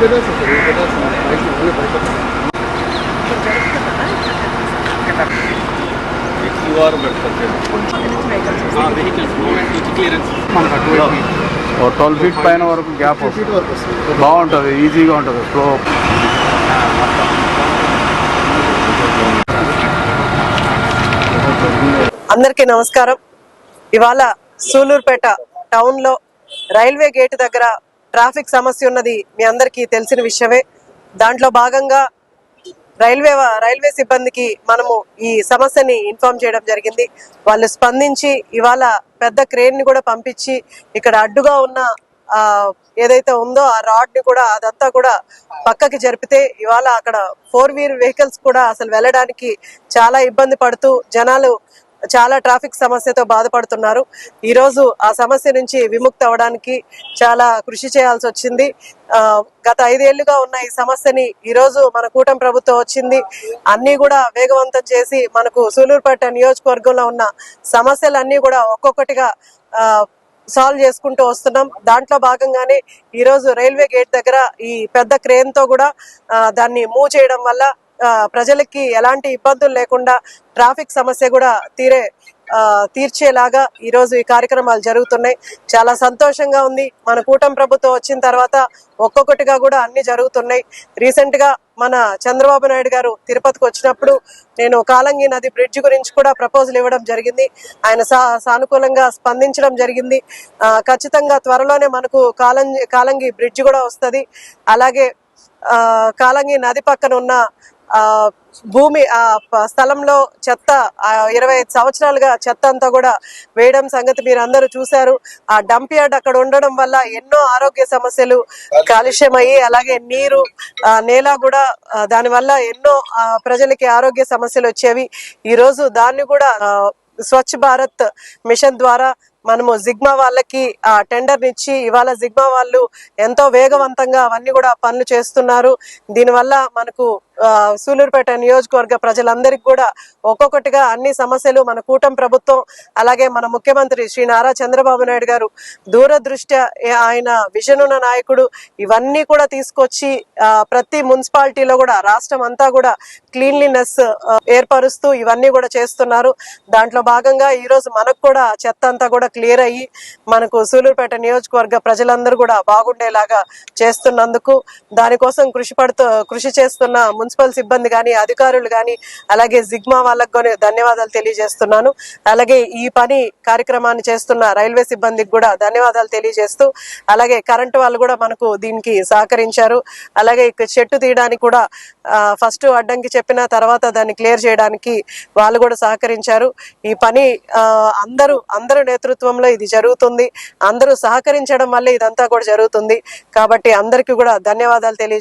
pedazo, pero un pedazo. Ahí se మనకు అటువైపు twelve feet పైన వరకు గ్యాప్ వస్తుంది బాగుంటుంది ఈజీగా ఉంటుంది స్లో అందరికీ నమస్కారం ఇవాళ సూలూరుపేట టౌన్లో రైల్వే గేట్ దగ్గర ట్రాఫిక్ సమస్య ఉన్నది మీ అందరికీ తెలిసిన విషయమే. దాంట్లో భాగంగా రైల్వే రైల్వే సిబ్బందికి మనము ఈ సమస్యని ఇన్ఫార్మ్ చేయడం జరిగింది. వాళ్ళు స్పందించి ఇవాళ పెద్ద క్రేన్ని కూడా పంపించి ఇక్కడ అడ్డుగా ఉన్న ఏదైతే ఉందో ఆ రాడ్ని కూడా అదంతా కూడా పక్కకి జరిపితే ఇవాళ అక్కడ ఫోర్ వీల్ వెహికల్స్ కూడా అసలు వెళ్ళడానికి చాలా ఇబ్బంది పడుతూ జనాలు చాలా ట్రాఫిక్ సమస్యతో బాధపడుతున్నారు. ఈరోజు ఆ సమస్య నుంచి విముక్తి అవడానికి చాలా కృషి చేయాల్సి వచ్చింది. గత ఐదేళ్ళుగా ఉన్న ఈ సమస్యని ఈరోజు మన కూటమి ప్రభుత్వం వచ్చింది. అన్నీ కూడా వేగవంతం చేసి మనకు సూలూరుపేట నియోజకవర్గంలో ఉన్న సమస్యలన్నీ కూడా ఒక్కొక్కటిగా సాల్వ్ చేసుకుంటూ వస్తున్నాం. దాంట్లో భాగంగానే ఈరోజు రైల్వే గేట్ దగ్గర ఈ పెద్ద క్రేన్తో కూడా దాన్ని మూవ్ చేయడం వల్ల ప్రజలకి ఎలాంటి ఇబ్బందులు లేకుండా ట్రాఫిక్ సమస్య కూడా తీరే తీర్చేలాగా ఈరోజు ఈ కార్యక్రమాలు జరుగుతున్నాయి. చాలా సంతోషంగా ఉంది. మన కూటమి ప్రభుత్వం వచ్చిన తర్వాత ఒక్కొక్కటిగా కూడా అన్ని జరుగుతున్నాయి. రీసెంట్గా మన చంద్రబాబు నాయుడు గారు తిరుపతికి వచ్చినప్పుడు నేను కాలంగి నది బ్రిడ్జ్ గురించి కూడా ప్రపోజల్ ఇవ్వడం జరిగింది. ఆయన సా- సానుకూలంగా స్పందించడం జరిగింది. ఖచ్చితంగా త్వరలోనే మనకు కాలంగి కాలంగి బ్రిడ్జ్ కూడా వస్తుంది. అలాగే కాలంగి నది పక్కన ఉన్న భూమి ఆ ప- స్థలంలో చెత్త ఆ ఇరవై ఐదు సంవత్సరాలుగా చెత్త అంతా కూడా వేయడం సంగతి మీరు అందరూ చూశారు. ఆ డంప్ యార్డ్ అక్కడ ఉండడం వల్ల ఎన్నో ఆరోగ్య సమస్యలు కాలుష్యం అయ్యి అలాగే నీరు ఆ నేల కూడా దాని దానివల్ల ఎన్నో ఆ, ప్రజలకి ఆరోగ్య సమస్యలు వచ్చేవి. ఈ రోజు దాన్ని కూడా స్వచ్ఛ భారత్ మిషన్ ద్వారా మనము జిగ్మా వాళ్ళకి ఆ టెండర్ ఇచ్చి ఇవాళ జిగ్మా వాళ్ళు ఎంతో వేగవంతంగా అవన్నీ కూడా పనులు చేస్తున్నారు. దీనివల్ల మనకు ఆ, సూలూరుపేట నియోజకవర్గ ప్రజలందరికీ కూడా ఒక్కొక్కటిగా అన్ని సమస్యలు మన కూటమి ప్రభుత్వం అలాగే మన ముఖ్యమంత్రి శ్రీ నారా చంద్రబాబు నాయుడు గారు దూరదృష్ట్యా ఆయన విజన్ ఉన్న నాయకుడు ఇవన్నీ కూడా తీసుకొచ్చి ఆ, ప్రతి మున్సిపాలిటీలో కూడా రాష్ట్రం అంతా కూడా క్లీన్లీనెస్ ఏర్పరుస్తూ ఇవన్నీ కూడా చేస్తున్నారు. దాంట్లో భాగంగా ఈ రోజు మనకు కూడా చెత్త అంతా కూడా క్లియర్ అయ్యి మనకు సూలూరుపేట నియోజకవర్గ ప్రజలందరూ కూడా బాగుండేలాగా చేస్తున్నందుకు దానికోసం కృషి పడుతూ కృషి చేస్తున్న మున్సిపల్ సిబ్బంది కానీ అధికారులు కానీ అలాగే జిగ్మా వాళ్ళకు కానీ ధన్యవాదాలు తెలియజేస్తున్నాను. అలాగే ఈ పని కార్యక్రమాన్ని చేస్తున్న రైల్వే సిబ్బందికి కూడా ధన్యవాదాలు తెలియజేస్తూ అలాగే కరెంటు వాళ్ళు కూడా మనకు దీనికి సహకరించారు. అలాగే చెట్టు తీయడానికి కూడా ఫస్ట్ అడ్డంకి చెప్పిన తర్వాత దాన్ని క్లియర్ చేయడానికి వాళ్ళు కూడా సహకరించారు. ఈ పని అందరూ అందరూ నేతృత్వం నేతృత్వంలో ఇది జరుగుతుంది. అందరూ సహకరించడం వల్ల ఇదంతా కూడా జరుగుతుంది. కాబట్టి అందరికీ కూడా ధన్యవాదాలు తెలియ